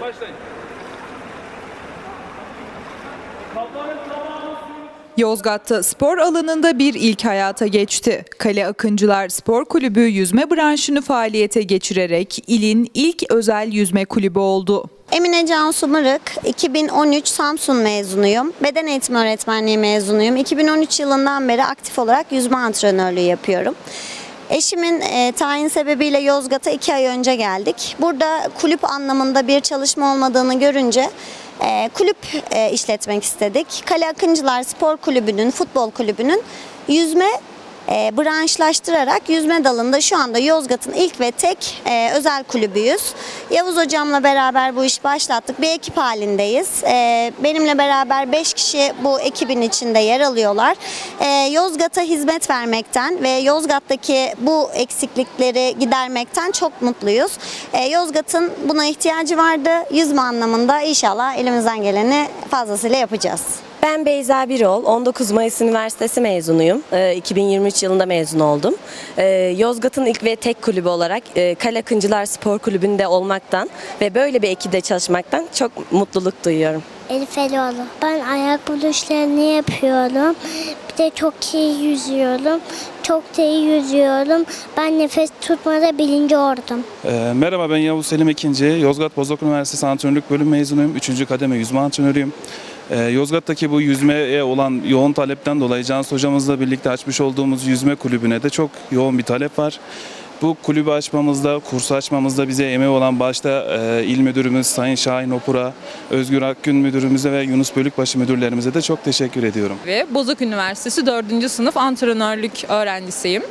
Başlayın. Yozgat'ta spor alanında bir ilk hayata geçti. Kale Akıncılar Spor Kulübü yüzme branşını faaliyete geçirerek ilin ilk özel yüzme kulübü oldu. Emine Cansu Mırık, 2013 Samsun mezunuyum. Beden eğitimi öğretmenliği mezunuyum. 2013 yılından beri aktif olarak yüzme antrenörlüğü yapıyorum. Eşimin e, tayin sebebiyle Yozgat'a iki ay önce geldik. Burada kulüp anlamında bir çalışma olmadığını görünce e, kulüp e, işletmek istedik. Kale Akıncılar Spor Kulübü'nün, futbol kulübünün yüzme e, branşlaştırarak yüzme dalında şu anda Yozgat'ın ilk ve tek e, özel kulübüyüz. Yavuz hocamla beraber bu işi başlattık. Bir ekip halindeyiz. E, benimle beraber 5 kişi bu ekibin içinde yer alıyorlar. E, Yozgat'a hizmet vermekten ve Yozgat'taki bu eksiklikleri gidermekten çok mutluyuz. E, Yozgat'ın buna ihtiyacı vardı. Yüzme anlamında inşallah elimizden geleni fazlasıyla yapacağız. Ben Beyza Birol, 19 Mayıs Üniversitesi mezunuyum. Ee, 2023 yılında mezun oldum. Ee, Yozgat'ın ilk ve tek kulübü olarak e, Kale Akıncılar Spor Kulübü'nde olmaktan ve böyle bir ekipte çalışmaktan çok mutluluk duyuyorum. Elif Elioğlu. Ben ayak buluşlarını yapıyorum. Bir de çok iyi yüzüyorum. Çok da iyi yüzüyorum. Ben nefes tutmada birinci oldum. Ee, merhaba ben Yavuz Selim Ekinci. Yozgat Bozok Üniversitesi Antrenörlük Bölüm mezunuyum. 3. kademe yüzme antrenörüyüm. Ee, Yozgat'taki bu yüzmeye olan yoğun talepten dolayı Cansu hocamızla birlikte açmış olduğumuz yüzme kulübüne de çok yoğun bir talep var. Bu kulübü açmamızda, kursu açmamızda bize emeği olan başta e, il müdürümüz Sayın Şahin Opur'a, Özgür Akgün müdürümüze ve Yunus Bölükbaşı müdürlerimize de çok teşekkür ediyorum. ve Bozok Üniversitesi 4. sınıf antrenörlük öğrencisiyim.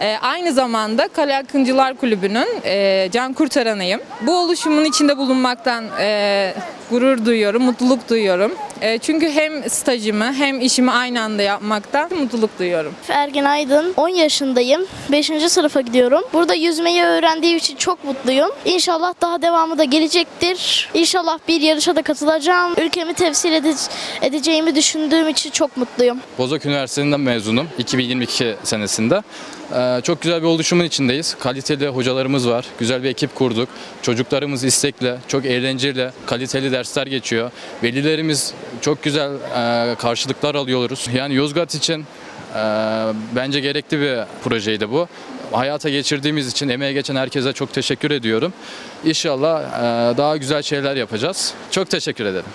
Ee, aynı zamanda Kale Akıncılar Kulübü'nün e, can kurtaranıyım. Bu oluşumun içinde bulunmaktan e, gurur duyuyorum, mutluluk duyuyorum. E, çünkü hem stajımı hem işimi aynı anda yapmaktan mutluluk duyuyorum. Ergin Aydın, 10 yaşındayım. 5. sınıfa gidiyorum. Burada yüzmeyi öğrendiğim için çok mutluyum. İnşallah daha devamı da gelecektir. İnşallah bir yarışa da katılacağım. Ülkemi temsil ede- edeceğimi düşündüğüm için çok mutluyum. Bozok Üniversitesi'nden mezunum 2022 senesinde. Ee, çok güzel bir oluşumun içindeyiz. Kaliteli hocalarımız var. Güzel bir ekip kurduk. Çocuklarımız istekli, çok eğlenceli, kaliteli dersler geçiyor. Velilerimiz çok güzel e, karşılıklar alıyoruz. Yani Yozgat için e, bence gerekli bir projeydi bu. Hayata geçirdiğimiz için emeğe geçen herkese çok teşekkür ediyorum. İnşallah e, daha güzel şeyler yapacağız. Çok teşekkür ederim.